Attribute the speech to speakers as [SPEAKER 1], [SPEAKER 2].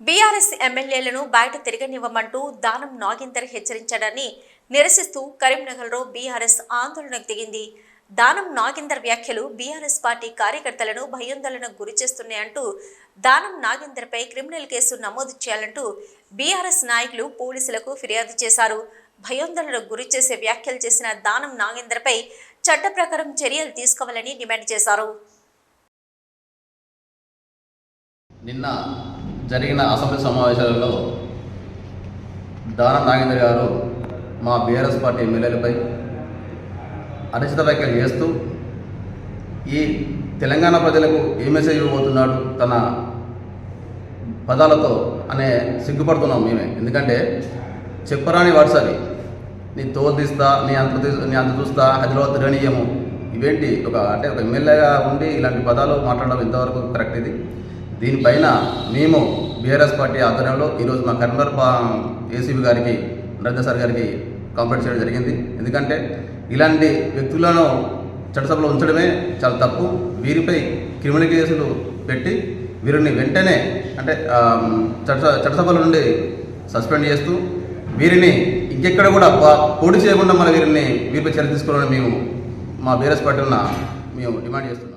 [SPEAKER 1] BRS ఎమ్మెల్యేలను బయట తిరగనివ్వమంటూ దానం నాగేందర్ హెచ్చరించాడని నిరసిస్తూ కరీంనగర్లో బీఆర్ఎస్ ఆందోళనకు దిగింది దానం నాగేందర్ వ్యాఖ్యలు బీఆర్ఎస్ పార్టీ కార్యకర్తలను భయోందోళనకు గురిచేస్తున్నాయంటూ దానం నాగేందర్పై క్రిమినల్ కేసు నమోదు చేయాలంటూ బీఆర్ఎస్ నాయకులు పోలీసులకు ఫిర్యాదు చేశారు. భయోందోళనకు గురి చేసే వ్యాఖ్యలు చేసిన దానం నాగేందర్పై చట్ట ప్రకారం చర్యలు తీసుకోవాలని డిమాండ్ చేశారు.
[SPEAKER 2] నిన్న జరిగిన అసెంబ్లీ సమావేశాలలో దాన నాగేంద్ర గారు మా బీఆర్ఎస్ పార్టీ ఎమ్మెల్యేలపై అనుచిత వ్యాఖ్యలు చేస్తూ ఈ తెలంగాణ ప్రజలకు ఏ మెసేజ్ ఇవ్వబోతున్నాడు తన పదాలతో అనే సిగ్గుపడుతున్నాం మేమే. ఎందుకంటే చెప్పరాని వర్డ్స్ నీ తోలు తీస్తా నీ అంత నీ అంత చూస్తా హైదరాబాద్ తిరగనీయము. ఇవేంటి? ఒక అంటే ఒక ఎమ్మెల్యేగా ఉండి ఇలాంటి పదాలు మాట్లాడడం ఇంతవరకు కరెక్ట్ ఇది? దీనిపైన మేము బీఆర్ఎస్ పార్టీ ఆధ్వర్యంలో ఈరోజు మా కన్వర్ ఏసీబీ గారికి నరేంద్ర సార్ గారికి కంప్లైంట్ చేయడం జరిగింది. ఎందుకంటే ఇలాంటి వ్యక్తులను చట్టసభలో ఉంచడమే చాలా తప్పు. వీరిపై క్రిమినల్ కేసులు పెట్టి వీరిని వెంటనే అంటే చట్ట చట్టసభల నుండి సస్పెండ్ చేస్తూ వీరిని ఇంకెక్కడ కూడా పోటీ చేయకుండా మన వీరిని వీరిపై చర్య తీసుకోవాలని మేము మా బీఆర్ఎస్ పార్టీ ఉన్న మేము డిమాండ్ చేస్తున్నాం.